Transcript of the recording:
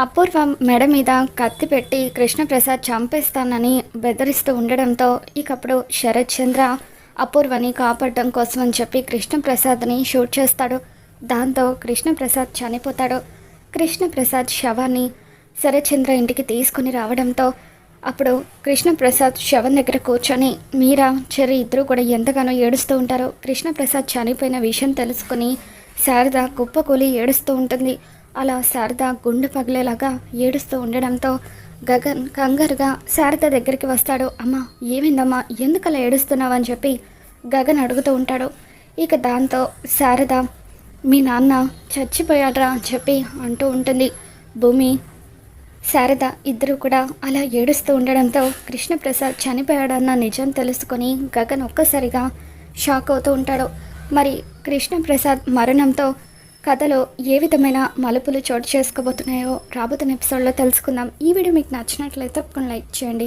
అపూర్వం మెడ మీద కత్తి పెట్టి కృష్ణప్రసాద్ చంపేస్తానని బెదిరిస్తూ ఉండడంతో ఇకప్పుడు శరత్ చంద్ర అపూర్వని కాపాడడం కోసం అని చెప్పి కృష్ణప్రసాద్ని షూట్ చేస్తాడు. దాంతో కృష్ణప్రసాద్ చనిపోతాడు. కృష్ణప్రసాద్ శవాన్ని శరత్ చంద్ర ఇంటికి తీసుకుని రావడంతో అప్పుడు కృష్ణప్రసాద్ శవం దగ్గర కూర్చొని మీరా చెర్రి ఇద్దరు కూడా ఎంతగానో ఏడుస్తూ ఉంటారు. కృష్ణప్రసాద్ చనిపోయిన విషయం తెలుసుకుని శారద కుప్పకూలి ఏడుస్తూ ఉంటుంది. అలా శారద గుండె పగిలేలాగా ఏడుస్తూ ఉండడంతో గగన్ కంగారుగా శారద దగ్గరికి వస్తాడు. అమ్మా ఏమైందమ్మా? ఎందుకలా ఏడుస్తున్నావు అని చెప్పి గగన్ అడుగుతూ ఉంటాడు. ఇక దాంతో శారద మీ నాన్న చచ్చిపోయాడ్రా అని చెప్పి అంటూ ఉంటుంది. భూమి శారద ఇద్దరు కూడా అలా ఏడుస్తూ ఉండడంతో కృష్ణప్రసాద్ చనిపోయాడన్న నిజం తెలుసుకొని గగన్ ఒక్కసారిగా షాక్ అవుతూ ఉంటాడు. మరి కృష్ణప్రసాద్ మరణంతో కథలో ఏ విధమైన మలుపులు చోటు చేసుకోబోతున్నాయో రాబోతున్న ఎపిసోడ్లో తెలుసుకుందాం. ఈ వీడియో మీకు నచ్చినట్లయితే తప్పకుండా లైక్ చేయండి.